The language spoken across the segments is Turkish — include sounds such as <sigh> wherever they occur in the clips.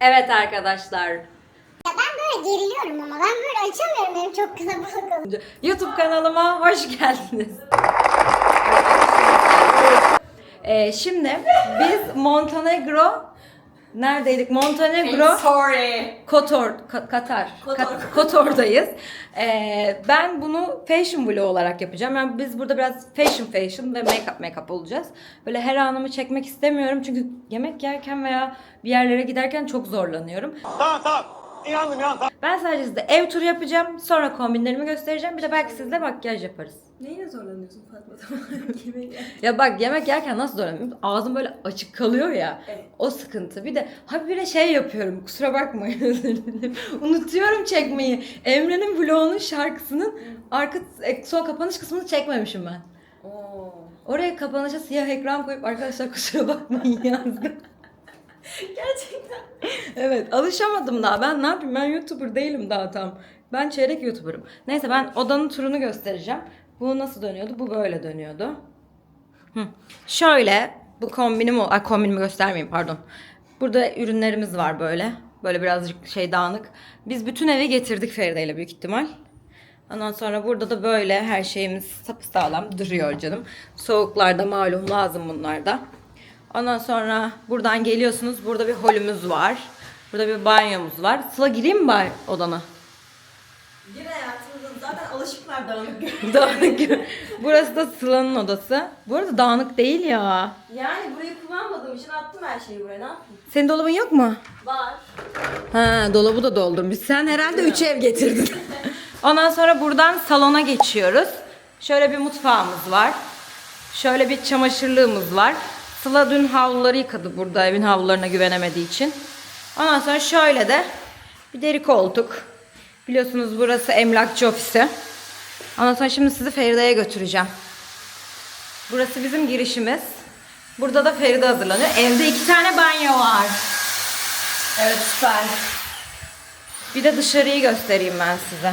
Evet arkadaşlar. Ya ben böyle geriliyorum ama ben böyle açamıyorum benim çok kalabalık olunca. YouTube kanalıma hoş geldiniz. Ee, şimdi biz Montenegro neredeydik? Montenegro Sorry. Kotor, Ka- Katar. Kotor. Kat- Kotor'dayız. Ee, ben bunu fashion vlog olarak yapacağım. Yani biz burada biraz fashion fashion ve make-up make-up olacağız. Böyle her anımı çekmek istemiyorum. Çünkü yemek yerken veya bir yerlere giderken çok zorlanıyorum. Tamam tamam. İnandım tamam. Ben sadece size ev turu yapacağım. Sonra kombinlerimi göstereceğim. Bir de belki sizle makyaj yaparız. Neyine zorlanıyorsun Fatma? <laughs> Tamam. Ya bak yemek yerken nasıl zorlanıyorum? Ağzım böyle açık kalıyor ya. Evet. O sıkıntı. Bir de habire şey yapıyorum. Kusura bakmayın özür <laughs> dilerim. Unutuyorum çekmeyi. Emre'nin vlogunun şarkısının arka e, son kapanış kısmını çekmemişim ben. Oo. Oraya kapanışa siyah ekran koyup arkadaşlar kusura bakmayın yazdım. <laughs> Gerçekten. evet alışamadım daha. Ben ne yapayım? Ben YouTuber değilim daha tam. Ben çeyrek YouTuber'ım. Neyse ben odanın turunu göstereceğim. Bu nasıl dönüyordu? Bu böyle dönüyordu. Hı. Şöyle bu kombinim o. Ay kombinimi göstermeyeyim pardon. Burada ürünlerimiz var böyle. Böyle birazcık şey dağınık. Biz bütün evi getirdik Feride ile büyük ihtimal. Ondan sonra burada da böyle her şeyimiz sapasağlam duruyor canım. Soğuklarda malum lazım bunlar da. Ondan sonra buradan geliyorsunuz. Burada bir holümüz var. Burada bir banyomuz var. Sıla gireyim mi bari odana? Bir hayatımızda zaten alışıklar dağınık. <laughs> Dağınık. Burası da Sıla'nın odası. Bu arada dağınık değil ya. Yani burayı kullanmadığım için attım her şeyi buraya. Ne yapayım? Senin dolabın yok mu? Var. Ha dolabı da doldurmuş. Sen herhalde üç ev getirdin. <laughs> Ondan sonra buradan salona geçiyoruz. Şöyle bir mutfağımız var. Şöyle bir çamaşırlığımız var. Sıla dün havluları yıkadı burada evin havlularına güvenemediği için. Ondan sonra şöyle de bir deri koltuk. Biliyorsunuz burası emlakçı ofisi. Ondan sonra şimdi sizi Feride'ye götüreceğim. Burası bizim girişimiz. Burada da Feride hazırlanıyor. Evde iki tane banyo var. Evet süper. Bir de dışarıyı göstereyim ben size.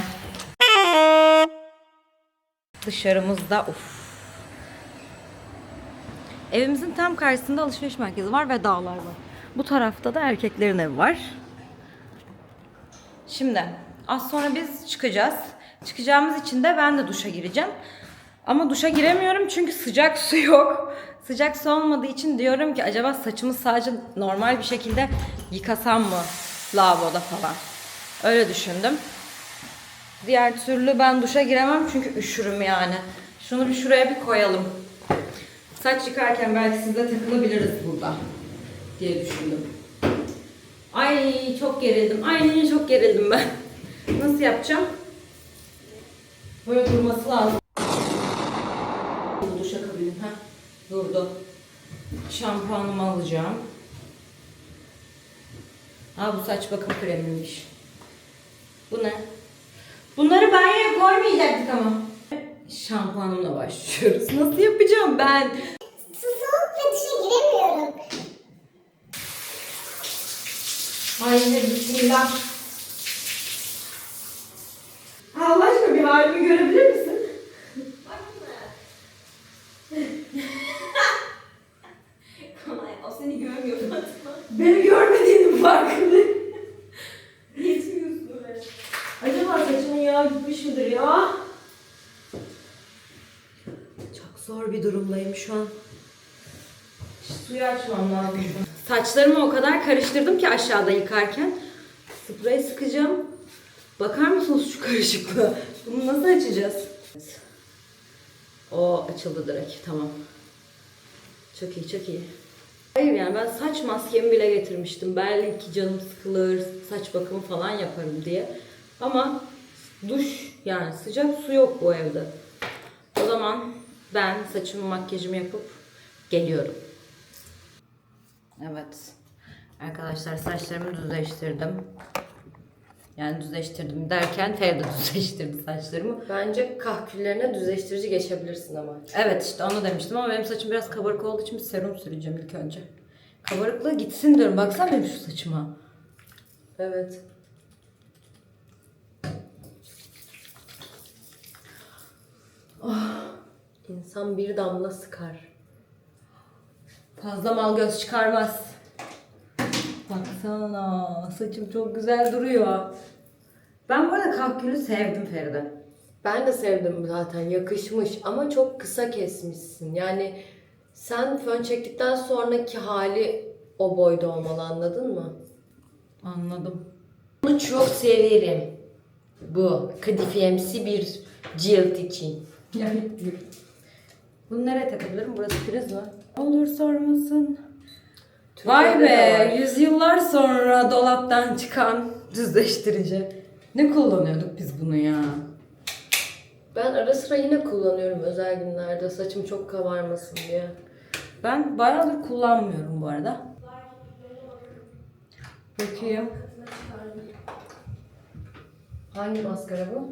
Dışarımızda uf. Evimizin tam karşısında alışveriş merkezi var ve dağlar var. Bu tarafta da erkeklerin evi var. Şimdi az sonra biz çıkacağız. Çıkacağımız için de ben de duşa gireceğim. Ama duşa giremiyorum çünkü sıcak <laughs> su yok. Sıcak su olmadığı için diyorum ki acaba saçımı sadece normal bir şekilde yıkasam mı lavaboda falan. Öyle düşündüm. Diğer türlü ben duşa giremem çünkü üşürüm yani. Şunu bir şuraya bir koyalım. Saç yıkarken belki sizle takılabiliriz burada diye düşündüm. Ay çok gerildim. Ay çok gerildim ben. <laughs> Nasıl yapacağım? Böyle durması lazım. Duş akabilirim. Heh, durdu. Şampuanımı alacağım. Aa bu saç bakım kremiymiş. Bu ne? Bunları banyoya koymayacaktık ama. Şampuanımla başlıyoruz. Nasıl yapacağım ben? Soğuk ve dışa giremiyorum. Hayır bismillah. Zor bir durumdayım şu an. Suyu açmam lazım. Saçlarımı o kadar karıştırdım ki aşağıda yıkarken. Sprey sıkacağım. Bakar mısınız şu karışıklığa? Bunu nasıl açacağız? O açıldı direkt. Tamam. Çok iyi, çok iyi. Hayır yani ben saç maskemi bile getirmiştim. Belki canım sıkılır, saç bakımı falan yaparım diye. Ama duş yani sıcak su yok bu evde. O zaman ben saçımı makyajımı yapıp geliyorum. Evet. Arkadaşlar saçlarımı düzleştirdim. Yani düzleştirdim derken Feride <laughs> düzleştirdi saçlarımı. Bence kahküllerine düzleştirici geçebilirsin ama. Evet işte onu demiştim ama benim saçım biraz kabarık olduğu için bir serum süreceğim ilk önce. Kabarıklığı gitsin diyorum. Baksana benim şu saçıma. Evet. İnsan bir damla sıkar. Fazla mal göz çıkarmaz. Baksana saçım çok güzel duruyor. Ben bu arada kalkülü sevdim Feride. Ben de sevdim zaten yakışmış ama çok kısa kesmişsin. Yani sen fön çektikten sonraki hali o boyda olmalı anladın mı? Anladım. Bunu çok severim. Bu kadifiyemsi bir cilt için. Yani bunu nereye takabilirim? Burası priz mi? Olur sormasın. Vay be, yüzyıllar sonra dolaptan çıkan düzleştirici. Ne kullanıyorduk biz bunu ya? Ben ara sıra yine kullanıyorum özel günlerde saçım çok kabarmasın diye. Ben bayağıdır kullanmıyorum bu arada. Bakayım. Hangi maskara bu?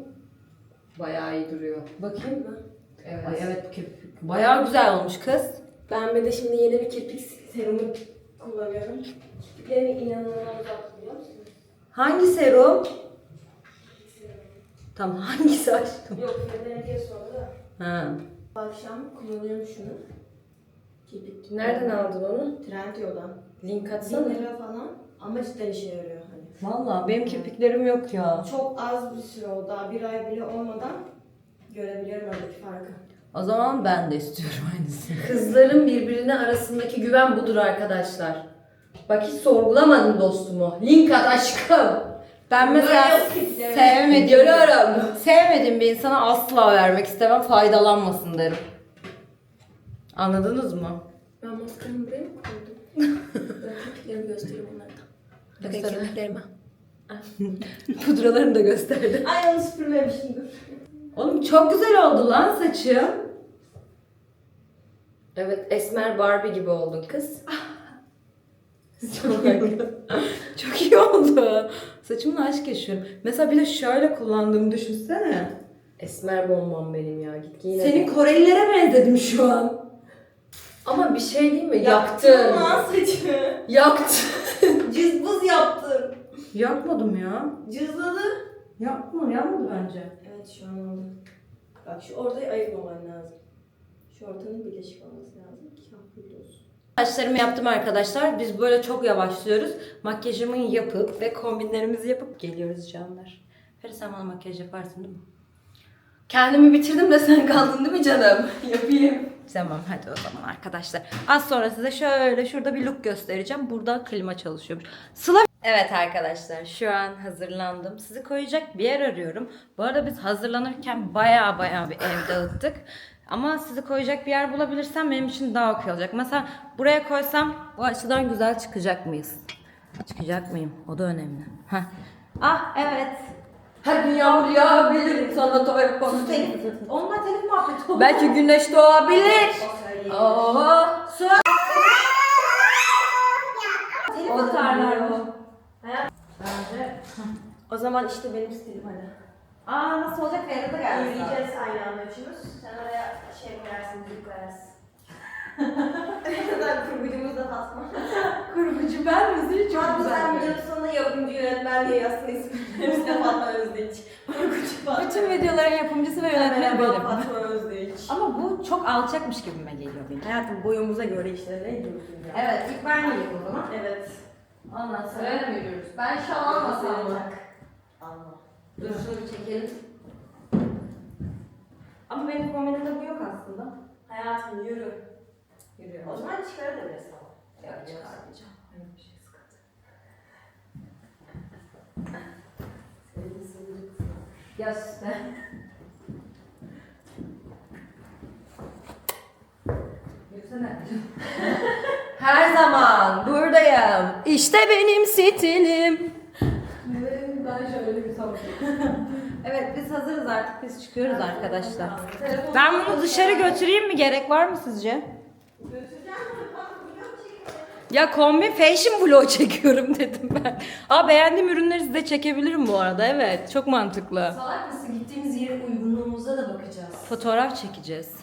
Bayağı iyi duruyor. Bakayım mı? Evet. Ay evet kirpik. Bayağı güzel olmuş kız. Ben bir de şimdi yeni bir kirpik serumu kullanıyorum. Kirpiklerimi inanılmaz musun? Hangi serum? Tamam hangisi açtım? Yok Federico'ya sordu da. Ha. Bu akşam kullanıyorum şunu. Kirpik. Nereden aldın onu? Trendyol'dan. Link atsana. 1000 lira falan ama cidden işe yarıyor hani. Vallahi benim kirpiklerim yok ya. Çok az bir süre oldu. Daha bir ay bile olmadan görebiliyorum aradaki farkı. O zaman ben de istiyorum aynısını. <laughs> Kızların birbirine arasındaki güven budur arkadaşlar. Bak hiç sorgulamadım dostumu. Link at aşkım. Ben mesela sevmediğim, Görüyorum. sevmediğim bir insana asla vermek istemem. Faydalanmasın derim. Anladınız mı? Ben maskaramı buraya mı koydum? <laughs> ben kirpiklerimi göstereyim onlardan. Bakın Göster. kirpiklerime. <laughs> Pudralarını da gösterdi. Ay onu süpürmemişim dur. Oğlum çok güzel oldu lan saçım. Evet esmer Barbie gibi oldun kız. <laughs> <laughs> Çok iyi oldu. Saçımla aşk yaşıyorum. Mesela bir de şöyle kullandığımı düşünsene. Esmer bombam benim ya git giyin. Senin. Korelilere benzedim şu an. Ama bir şey değil mi? Yaktın lan saçımı. Yaktın. <laughs> Cızbız yaptın. Yakmadım ya. Cızladı. Yapma, yanmadı bence. Evet şu an oldu. Bak şu ortayı ayırmaman lazım. Şu ortanın birleşik olması lazım ki hafif olsun. Saçlarımı yaptım arkadaşlar. Biz böyle çok yavaşlıyoruz. Makyajımı yapıp ve kombinlerimizi yapıp geliyoruz canlar. Feri sen bana makyaj yaparsın değil mi? Kendimi bitirdim de sen kaldın değil mi canım? <laughs> Yapayım. Tamam hadi o zaman arkadaşlar. Az sonra size şöyle şurada bir look göstereceğim. Burada klima çalışıyormuş. Sıla Evet arkadaşlar şu an hazırlandım. Sizi koyacak bir yer arıyorum. Bu arada biz hazırlanırken baya baya bir ev dağıttık. Ama sizi koyacak bir yer bulabilirsem benim için daha okey olacak. Mesela buraya koysam bu açıdan güzel çıkacak mıyız? Çıkacak mıyım? O da önemli. Heh. Ah evet. Her gün yağmur yağabilir sana toy konu. Onunla telif muhabbeti oldu. Belki güneş doğabilir. Oo. Su. O tarlar bu. Bence. O zaman işte benim stilim hadi. Aa nasıl olacak? Feride geldi. Yürüyeceğiz aynı anda üçümüz. Sen oraya şey koyarsın, müzik koyarsın. <laughs> Ben kurgucumuz da Fatma. <laughs> Kurgucu ben müziği çok Fatma sen güzel. videonun sonunda yapımcı yönetmenliği yazsın ismini. Hepsi de Fatma Özdeğiç. Kurgucu Fatma. Bütün videoların yapımcısı ve yönetmeni benim. Fatma Özdeğiç. Ama bu çok alçakmış gibime geliyor benim. Hayatım boyumuza göre işte ne? Evet ilk ben yiyeyim o zaman. Evet. Ondan sonra. Öyle mi yürüyoruz? Ben şu an almasam mı? Dur şunu çekelim. Ama benim kombinimde bu yok aslında. Hayatım yürü. Yürüyorum. O zaman çıkarabiliriz ama. Yok çıkarmayacağım. şey Göster. Yürüsene. <laughs> <laughs> Her zaman buradayım. İşte benim stilim. Ben şöyle bir <laughs> Evet biz hazırız artık biz çıkıyoruz arkadaşlar. Ben bunu dışarı götüreyim mi? Gerek var mı sizce? Ya kombin fashion vlog çekiyorum <laughs> dedim ben. Aa beğendiğim ürünleri size çekebilirim bu arada evet çok mantıklı. Salak mısın? Gittiğimiz yerin uygunluğumuza da bakacağız. Fotoğraf çekeceğiz.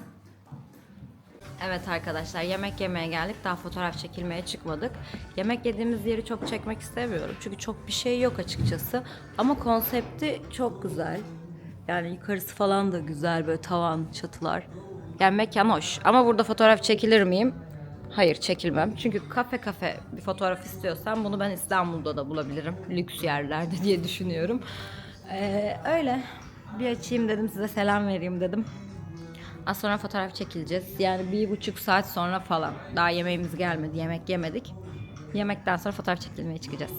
Evet arkadaşlar yemek yemeye geldik. Daha fotoğraf çekilmeye çıkmadık. Yemek yediğimiz yeri çok çekmek istemiyorum. Çünkü çok bir şey yok açıkçası. Ama konsepti çok güzel. Yani yukarısı falan da güzel böyle tavan, çatılar. Yani mekan hoş. Ama burada fotoğraf çekilir miyim? Hayır çekilmem. Çünkü kafe kafe bir fotoğraf istiyorsam bunu ben İstanbul'da da bulabilirim. Lüks yerlerde diye düşünüyorum. Ee, öyle. Bir açayım dedim size selam vereyim dedim. Az sonra fotoğraf çekileceğiz. Yani bir buçuk saat sonra falan. Daha yemeğimiz gelmedi. Yemek yemedik. Yemekten sonra fotoğraf çekilmeye çıkacağız.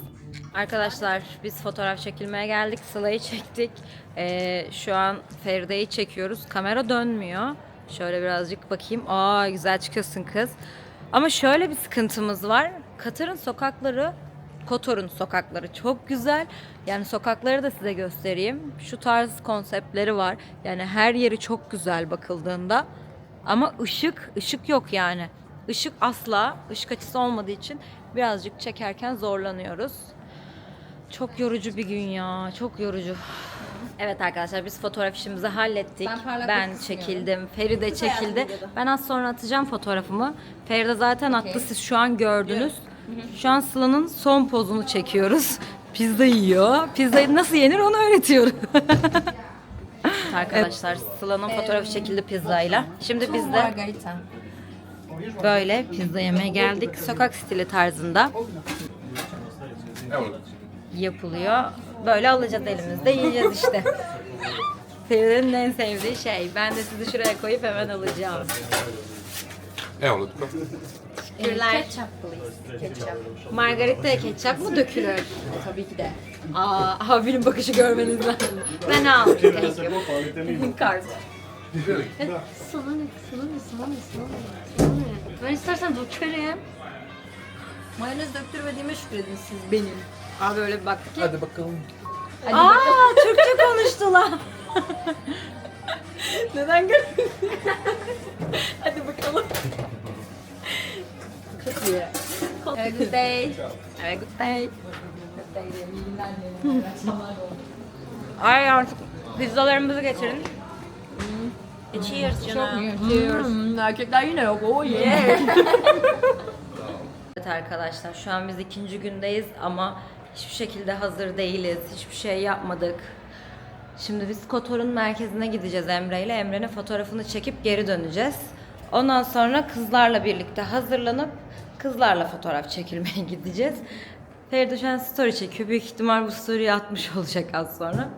Arkadaşlar biz fotoğraf çekilmeye geldik. Sıla'yı çektik. Ee, şu an Feride'yi çekiyoruz. Kamera dönmüyor. Şöyle birazcık bakayım. Aa güzel çıkıyorsun kız. Ama şöyle bir sıkıntımız var. Katar'ın sokakları, Kotor'un sokakları çok güzel. Yani sokakları da size göstereyim. Şu tarz konseptleri var. Yani her yeri çok güzel bakıldığında. Ama ışık, ışık yok yani. Işık asla, ışık açısı olmadığı için birazcık çekerken zorlanıyoruz. Çok yorucu bir gün ya, çok yorucu. Evet arkadaşlar biz fotoğraf işimizi hallettik. Ben Ben çekildim, Feride çekildi. Ben az sonra atacağım fotoğrafımı. Feride zaten attı siz şu an gördünüz. Şu an Sıla'nın son pozunu çekiyoruz. <laughs> Pizza yiyor. Pizzayı nasıl yenir onu öğretiyorum. <laughs> arkadaşlar Sıla'nın fotoğrafı çekildi pizzayla. Şimdi biz de Margarita. böyle pizza yemeye geldik. Sokak stili tarzında yapılıyor. Böyle alacağız elimizde yiyeceğiz işte. <laughs> Feride'nin en sevdiği şey. Ben de sizi şuraya koyup hemen alacağım. Evo. Teşekkürler. Ketçap please. Ketçap. Margarita'ya ketçap mı dökülür? Tabii ki de. Aa, abinin bakışı görmeniz lazım. Ben aldım. Kart. <laughs> Sana ne? Sana ne? Sana ne? Sana ne? Sana ne? Ben istersen dökerim. Mayonez döktürmediğime şükredin siz benim. Abi öyle bir baktı ki. Hadi bakalım. Aa, Türkçe konuştular. <laughs> Neden görmedin? Hadi bakalım. <laughs> Çok iyi. Have a good day. Have a good day. Ay artık pizzalarımızı getirin. Cheers canım. Cheers. Hmm, erkekler yine yok. Oh <laughs> yeah. Evet arkadaşlar şu an biz ikinci gündeyiz ama hiçbir şekilde hazır değiliz. Hiçbir şey yapmadık. Şimdi biz Kotor'un merkezine gideceğiz Emre ile. Emre'nin fotoğrafını çekip geri döneceğiz. Ondan sonra kızlarla birlikte hazırlanıp kızlarla fotoğraf çekilmeye <laughs> gideceğiz. Feride şu an story çekiyor. Büyük ihtimal bu story'i atmış <laughs> olacak az sonra.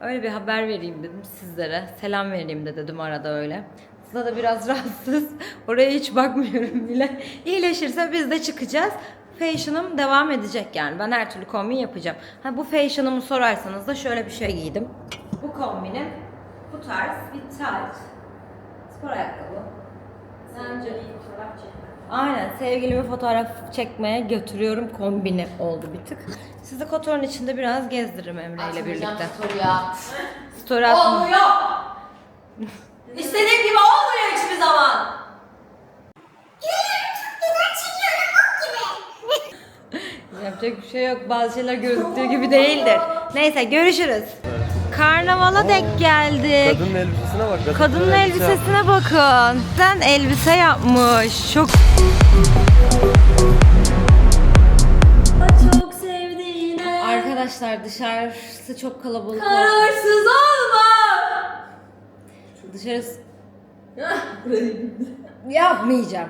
Öyle bir haber vereyim dedim sizlere. Selam vereyim de dedim arada öyle. Sıla da biraz <laughs> rahatsız. Oraya hiç bakmıyorum bile. İyileşirse biz de çıkacağız. Fashion'ım devam edecek yani. Ben her türlü kombin yapacağım. Ha bu fashion'ımı sorarsanız da şöyle bir şey giydim. Bu kombinim bu tarz bir tight. Spor ayakkabı. Sence fotoğraf çekmek. Aynen sevgilimi fotoğraf çekmeye götürüyorum kombini oldu bir tık. Sizi Kotor'un içinde biraz gezdiririm Emre ile birlikte. ya. Story atma. <laughs> İstediğim gibi olmuyor hiçbir zaman. <laughs> Yapacak bir şey yok. Bazı şeyler gözüktüğü gibi <laughs> değildir. Neyse görüşürüz. Karnavala denk geldik. Kadının elbisesine bak. Kadının elbisesine bakın. Sen elbise yapmış. Çok Çok sevdiğine Arkadaşlar dışarısı çok kalabalık. Kararsız olma. Dışarısı... Yapmayacağım.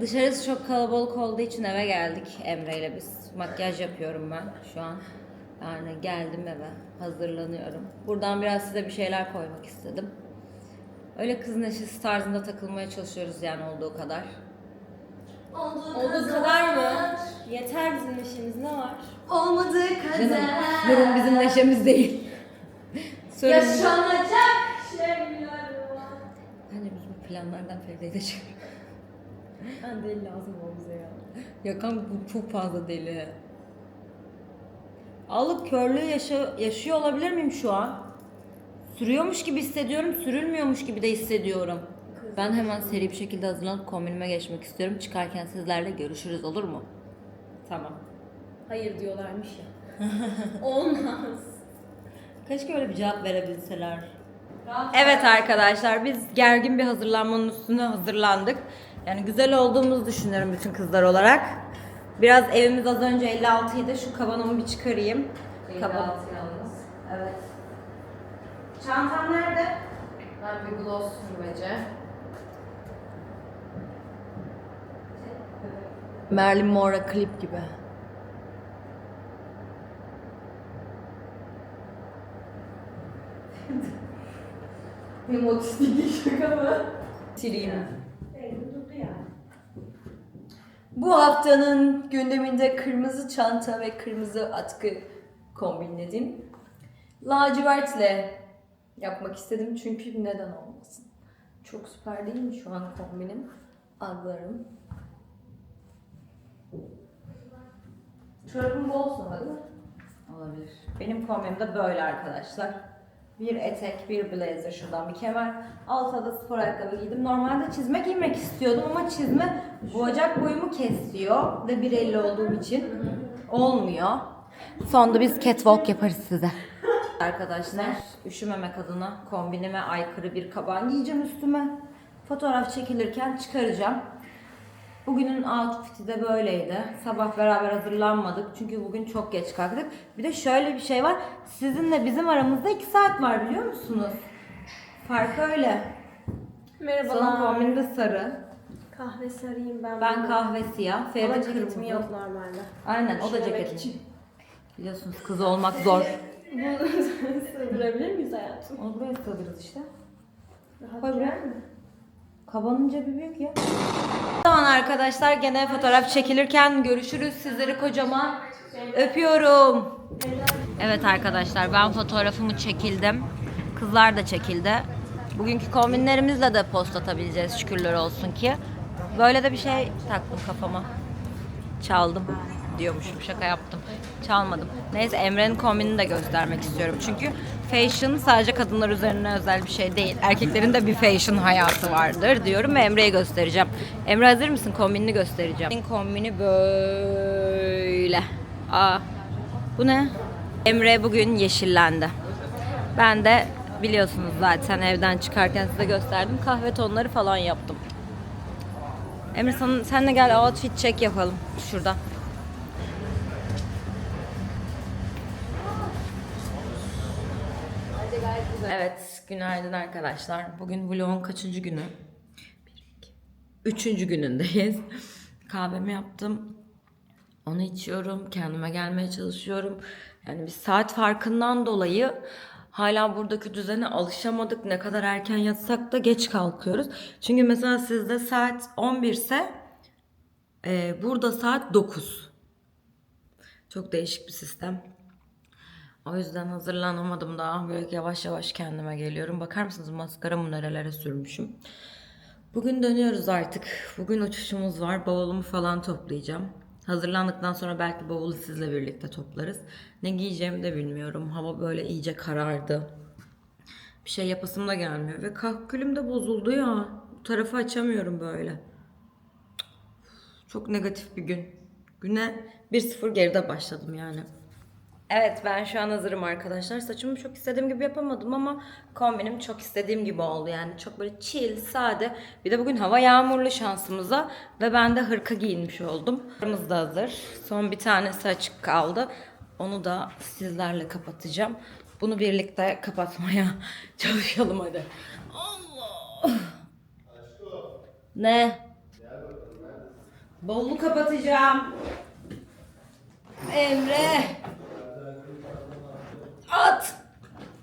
Dışarısı çok kalabalık olduğu için eve geldik Emre ile biz. Makyaj yapıyorum ben şu an. Yani geldim eve. Hazırlanıyorum. Buradan biraz size bir şeyler koymak istedim. Öyle kız neşesi tarzında takılmaya çalışıyoruz yani olduğu kadar. Olduğu kadar mı? Yeter bizim işimiz ne var? Olmadığı Canım, kadar. sorun bizim neşemiz değil. <laughs> sorun Yaşanacak şeyler var. Bence biz bu planlardan Feride'yi de çıkaralım. Ben deli lazım o bize ya. Ya kanka bu çok fazla deli. Alıp körlüğü yaşa- yaşıyor olabilir miyim şu an? Sürüyormuş gibi hissediyorum, sürülmüyormuş gibi de hissediyorum. Ben hemen seri bir şekilde hazırlanıp kombinime geçmek istiyorum. Çıkarken sizlerle görüşürüz olur mu? Tamam. Hayır diyorlarmış ya. <laughs> Olmaz. Keşke öyle bir cevap verebilseler. Evet arkadaşlar biz gergin bir hazırlanmanın üstüne hazırlandık. Yani güzel olduğumuzu düşünüyorum bütün kızlar olarak. Biraz evimiz az önce 56 idi. Şu kabanımı bir çıkarayım. Kaban. yalnız. Evet. Çantam nerede? Ben bir gloss sürmece. Marilyn Monroe klip gibi. Benim otistiklik şaka mı? Sileyim. Bu haftanın gündeminde kırmızı çanta ve kırmızı atkı kombinledim. Lacivertle yapmak istedim çünkü neden olmasın. Çok süper değil mi şu an kombinim? Adlarım. Çorabım bol mi? Olabilir. Benim kombim de böyle arkadaşlar. Bir etek, bir blazer, şuradan bir kemer. Altta da spor ayakkabı giydim. Normalde çizme giymek istiyordum ama çizme bu bacak boyumu kesiyor ve 1.50 olduğum için olmuyor. Sonunda biz catwalk yaparız size. Arkadaşlar üşümemek adına kombinime aykırı bir kaban giyeceğim üstüme. Fotoğraf çekilirken çıkaracağım. Bugünün outfit'i de böyleydi. Sabah beraber hazırlanmadık çünkü bugün çok geç kalktık. Bir de şöyle bir şey var. Sizinle bizim aramızda 2 saat var biliyor musunuz? Fark öyle. Sana kombin de sarı. Kahve sarayım ben. Ben kahve siyah. Ama Feride ceketim kırmızı. yok normalde. Aynen o da Üşümemek için. Biliyorsunuz kız olmak zor. <laughs> Sığdırabilir miyiz hayatım? Onu buraya sığdırırız işte. Rahat Koy girer buraya. mi? Kabanın cebi büyük ya. O zaman arkadaşlar gene fotoğraf çekilirken görüşürüz. Sizleri kocaman öpüyorum. Evet arkadaşlar ben fotoğrafımı çekildim. Kızlar da çekildi. Bugünkü kombinlerimizle de post atabileceğiz şükürler olsun ki. Böyle de bir şey taktım kafama. Çaldım diyormuşum şaka yaptım. Çalmadım. Neyse Emre'nin kombinini de göstermek istiyorum. Çünkü fashion sadece kadınlar üzerine özel bir şey değil. Erkeklerin de bir fashion hayatı vardır diyorum ve Emre'ye göstereceğim. Emre hazır mısın? Kombinini göstereceğim. Benim kombini böyle. Aa, bu ne? Emre bugün yeşillendi. Ben de biliyorsunuz zaten evden çıkarken size gösterdim. Kahve tonları falan yaptım. Emre sen, sen de gel outfit check yapalım şurada. Evet, günaydın arkadaşlar. Bugün vlogun kaçıncı günü? Üçüncü günündeyiz. <laughs> Kahvemi yaptım. Onu içiyorum. Kendime gelmeye çalışıyorum. Yani bir saat farkından dolayı hala buradaki düzene alışamadık. Ne kadar erken yatsak da geç kalkıyoruz. Çünkü mesela sizde saat 11 ise e, burada saat 9. Çok değişik bir sistem. O yüzden hazırlanamadım daha. Böyle yavaş yavaş kendime geliyorum. Bakar mısınız maskaramı nerelere sürmüşüm. Bugün dönüyoruz artık. Bugün uçuşumuz var. Bavulumu falan toplayacağım. Hazırlandıktan sonra belki bavulu sizle birlikte toplarız. Ne giyeceğimi de bilmiyorum. Hava böyle iyice karardı. Bir şey yapasım da gelmiyor. Ve kahkülüm de bozuldu ya. Bu tarafı açamıyorum böyle. Çok negatif bir gün. Güne 1-0 geride başladım yani. Evet ben şu an hazırım arkadaşlar. Saçımı çok istediğim gibi yapamadım ama kombinim çok istediğim gibi oldu. Yani çok böyle chill, sade. Bir de bugün hava yağmurlu şansımıza ve ben de hırka giyinmiş oldum. Hırımız da hazır. Son bir tanesi açık kaldı. Onu da sizlerle kapatacağım. Bunu birlikte kapatmaya <laughs> çalışalım hadi. Allah! Ne? Bavulu kapatacağım. Emre. At.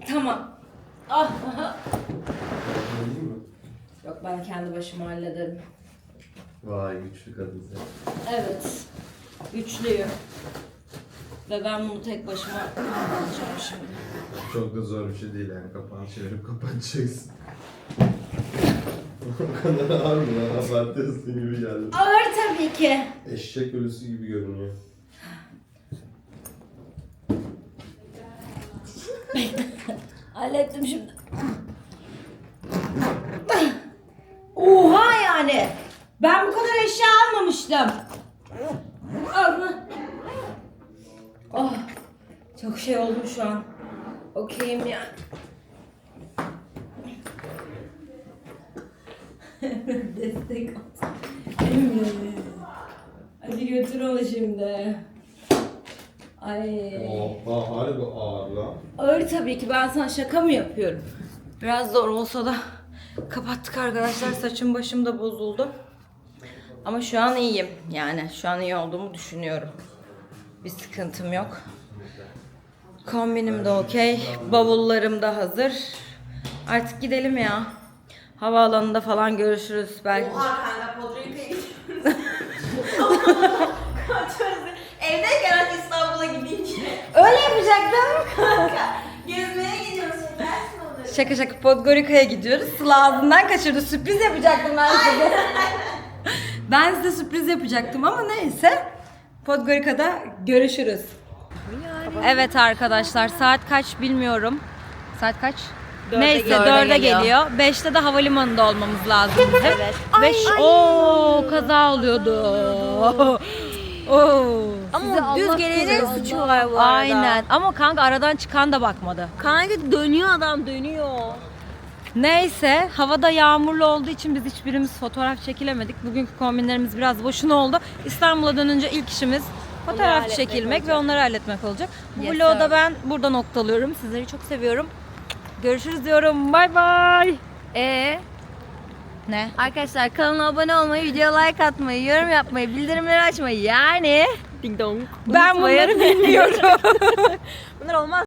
Tamam. Ah. Yok ben kendi başıma hallederim. Vay güçlü kadın sen. Evet. Güçlüyüm. Ve ben bunu tek başıma yapacağım şimdi. Çok da zor bir şey değil yani kapağını çevirip kapatacaksın. o kadar ağır mı lan? Abartıyorsun gibi geldi. Ağır tabii ki. Eşek ölüsü gibi görünüyor. <laughs> Hallettim şimdi. Oha yani. Ben bu kadar eşya almamıştım. Allah. Oh. Çok şey oldum şu an. Okeyim ya. Destek at. Emre. Hadi götür onu şimdi. Ay. Oha harbi ağır lan. Ağır tabii ki ben sana şaka mı yapıyorum? Biraz zor olsa da kapattık arkadaşlar. Saçım başım da bozuldu. Ama şu an iyiyim. Yani şu an iyi olduğumu düşünüyorum. Bir sıkıntım yok. Kombinim de okey. Bavullarım da hazır. Artık gidelim ya. Havaalanında falan görüşürüz belki. kanka Podrika'ya gidiyoruz. Evdeyken hadi İstanbul'a gideyim ki. Öyle yapacaktım. Gezmeye gidiyoruz. Şaka şaka Podgorica'ya gidiyoruz. Sıla ağzından kaçırdı. Sürpriz yapacaktım ben size. <laughs> ben size sürpriz yapacaktım ama neyse. Podgorica'da görüşürüz. Evet arkadaşlar saat kaç bilmiyorum. Saat kaç? Neyse dörde dörde geliyor. geliyor. Beşte de havalimanında olmamız lazım bizim. evet. Beş, ooo kaza oluyordu. Oo. Ama düz gelenin suçu var bu arada. Aynen ama kanka aradan çıkan da bakmadı. Kanka dönüyor adam dönüyor. Neyse havada yağmurlu olduğu için biz hiçbirimiz fotoğraf çekilemedik. Bugünkü kombinlerimiz biraz boşuna oldu. İstanbul'a dönünce ilk işimiz fotoğraf çekilmek ve onları halletmek olacak. Bu Yes, vlogu da sir. ben buradan noktalıyorum. Sizleri çok seviyorum. Görüşürüz diyorum. Bay bay. Ee, Ne? arkadaşlar kanala abone olmayı, video like atmayı, yorum yapmayı, bildirimleri açmayı yani Ding dong. Ben bunları bilmiyorum. <laughs> bunlar olmaz.